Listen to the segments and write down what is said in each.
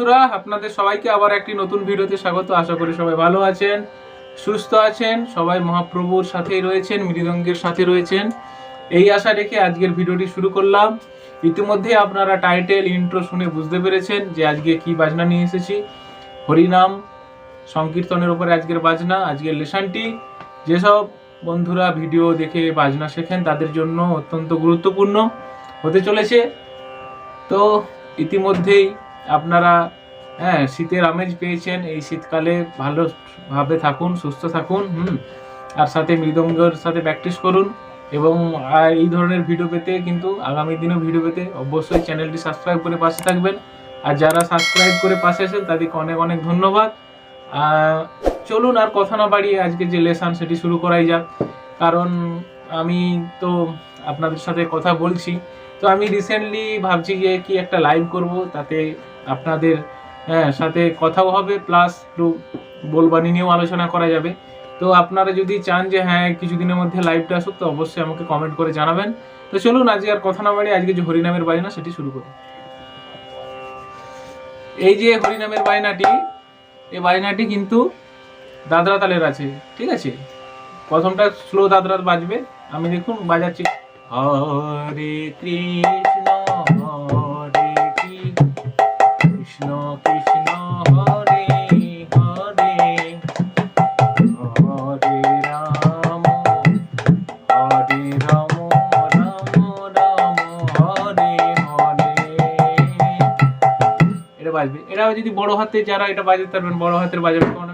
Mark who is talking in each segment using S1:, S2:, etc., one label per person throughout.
S1: বন্ধুরা আপনাদের সবাইকে আবার একটি নতুন ভিডিওতে স্বাগত আশা করি সবাই ভালো আছেন সুস্থ আছেন সবাই মহাপ্রভুর সাথেই রয়েছেন মৃদঙ্গের সাথে রয়েছেন এই আশা রেখে আজকের ভিডিওটি শুরু করলাম ইতিমধ্যে আপনারা টাইটেল ইন্ট্রো শুনে বুঝতে পেরেছেন যে আজকে কি বাজনা নিয়ে এসেছি হরিনাম সংকীর্তনের উপরে আজকের বাজনা আজকের লেসানটি যেসব বন্ধুরা ভিডিও দেখে বাজনা শেখেন তাদের জন্য অত্যন্ত গুরুত্বপূর্ণ হতে চলেছে তো ইতিমধ্যেই আপনারা হ্যাঁ শীতের আমেজ পেয়েছেন এই শীতকালে ভালোভাবে থাকুন সুস্থ থাকুন হুম আর সাথে মৃদঙ্গের সাথে প্র্যাকটিস করুন এবং এই ধরনের ভিডিও পেতে কিন্তু আগামী দিনেও ভিডিও পেতে অবশ্যই চ্যানেলটি সাবস্ক্রাইব করে পাশে থাকবেন আর যারা সাবস্ক্রাইব করে পাশে আছেন তাদেরকে অনেক অনেক ধন্যবাদ চলুন আর কথা না বাড়িয়ে আজকে যে লেসান সেটি শুরু করাই যাক কারণ আমি তো আপনাদের সাথে কথা বলছি তো আমি রিসেন্টলি ভাবছি যে কি একটা লাইভ করব তাতে আপনাদের হ্যাঁ, সাথে কথাও হবে প্লাস একটু বলবানি নিয়েও আলোচনা করা যাবে তো আপনারা যদি চান যে হ্যাঁ কিছুদিনের মধ্যে লাইভটা আসুক তো অবশ্যই আমাকে কমেন্ট করে জানাবেন তো চলুন আজকে আর কথা না বাড়ি আজকে যে হরিনামের বাজনা সেটি শুরু করি এই যে হরিনামের বায়নাটি এই বায়নাটি কিন্তু দাদরা তালের আছে ঠিক আছে প্রথমটা স্লো দাদরাত বাজবে আমি দেখুন বাজাচ্ছি হরে কৃষ্ণ যদি বড় হাতে যারা এটা বাজাতে পারবেন বড় হাতের বাজাবেন কোন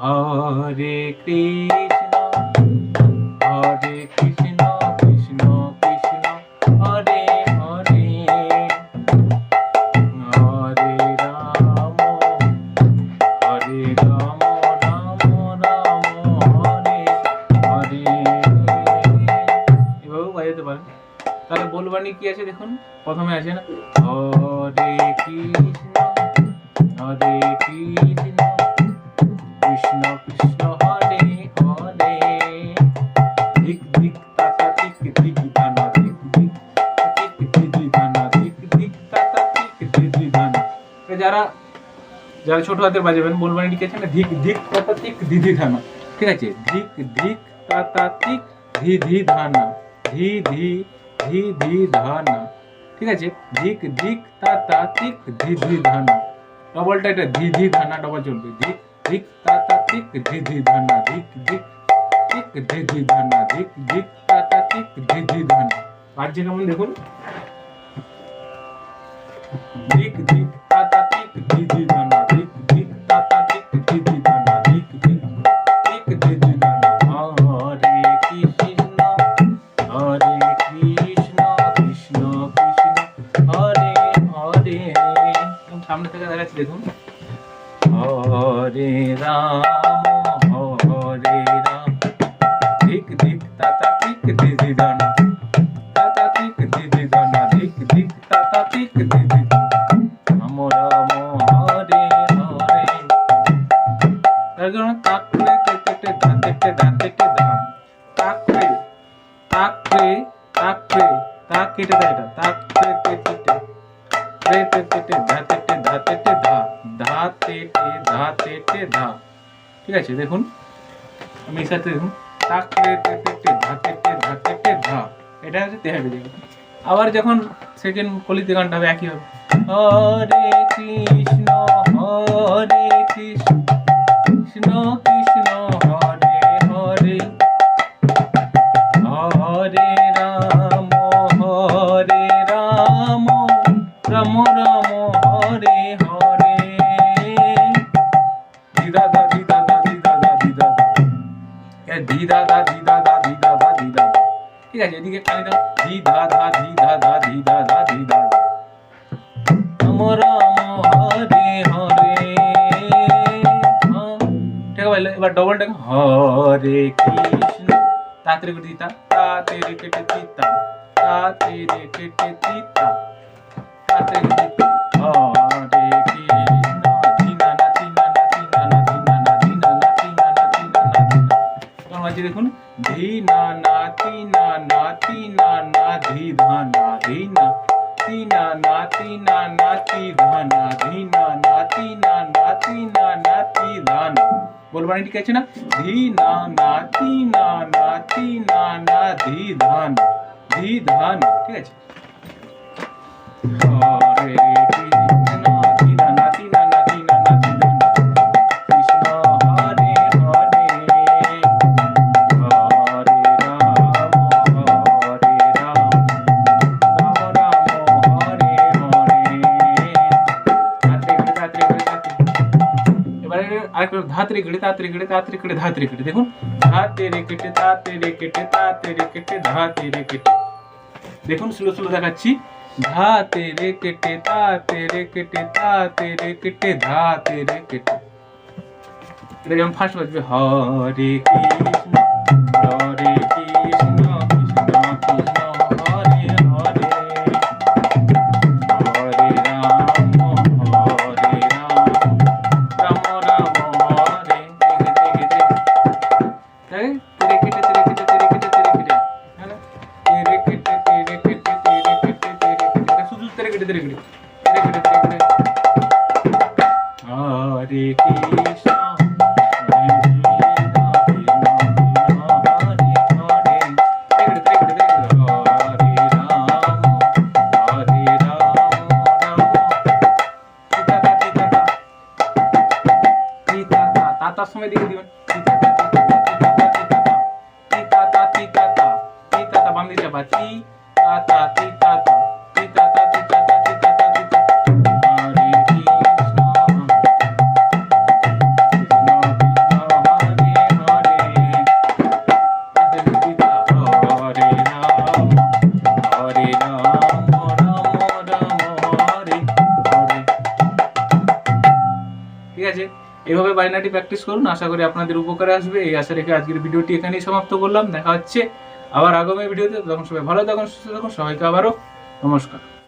S1: হরে কৃষ্ণ হরে কৃষ্ণ কৃষ্ণ কৃষ্ণ হরে হরে হরে রাম হরে রাম রাম রাম হরে হরে এভাবেও বাজাতে পারেন তাহলে বলবানি কি আছে দেখুন প্রথমে আছে না হরে কৃষ্ণ हरे कृष्ण कृष्ण कृष्ण हरे हरे धिक धिक ताता धिक धिक दाना धिक धिक धिक धिक দানা ধিক ধিক তাতা ধিক ধিক দানা যারা যারা ছোট হাতের বাজাবেন বলবেন ঠিক আছে না ধিক ধিক তাতা ধিক দিদি ধানা ঠিক আছে ধিক ধিক তাতা ধিক ধি ধি ধানা ধি ধি ধি ধি ধানা ঠিক আছে ধিক ধিক তাতা ধিক ধি ধি ধানা ডবলটা এটা ধি ধি ধানা ডবল চলবে ধিক ধিক তা তা তিক ধি ধি ধানা ধিক ধিক তিক ধি ধি ধানা ধিক ধিক তা তা তিক ধি ধি ধানা বাজছে কেমন দেখুন ধিক ধিক তা তা তিক ধি ধি ধানা দেখুন হরে রাম হরে রাম ধিক ধিক তাতা ধিক দিদি দানা তাতা ধিক দিদি দানা ধিক ধিক তাতা ধিক দিদি রাম রাম হরে তাক কেটে দেয় এটা তাকলে ধা তে টে ধা ঠিক আছে দেখুন আমি সাথে দেখুন তাক তে তে তে টে ধা তে টে ধা তে টে ধা এটা হচ্ছে তেহাবি দেখুন আবার যখন সেকেন্ড কলিতে গানটা হবে একই হবে হরে কৃষ্ণ হরে কৃষ্ণ কৃষ্ণ কৃষ্ণ হরে হরে হরে ঠিক আছে এদিকে টানি দাও ধি ধা ধা ধি ধা ধা ধি ধা ধা ধি ধা রাম রাম হরে হরে ঠিক আছে এবার ডবলটা হরে কৃষ্ণ তাড়াতাড়ি করে দিতাম তাড়াতাড়ি কেটে দিতাম তাড়াতাড়ি কেটে দিতাম তাড়াতাড়ি tina na dhi dhana dhina tina na tina na ti dhana dhina na tina na tina na ti dhana বলবার ঠিক আছে না ধি না না তি না না তি না না ধি ধান ধি ধান ঠিক আছে হরে আরেকবার ধাত্রে কেটে তাত্রে কেটে তাত্রে কেটে ধাত্রে কেটে দেখুন ধাতে রে কেটে তাতে রে কেটে তাতে রে কেটে ধাতে রে কেটে দেখুন স্লো স্লো দেখাচ্ছি ধাতে রে কেটে তাতে রে কেটে তাতে রে কেটে ধাতে রে কেটে এটা যেমন ফার্স্ট বাজবে হরে কি తిరిగిడి తిరిగిడి తిరిగిడి తిరిగిడి హరే కృష్ణ তার সময় দিকে দিবেন এভাবে বাইনারি প্র্যাকটিস করুন আশা করি আপনাদের উপকারে আসবে এই আশা রেখে আজকের ভিডিওটি এখানেই সমাপ্ত করলাম দেখা হচ্ছে আবার আগামী ভিডিওতে তখন সবাই ভালো থাকুন সুস্থ থাকুন সবাইকে আবারও নমস্কার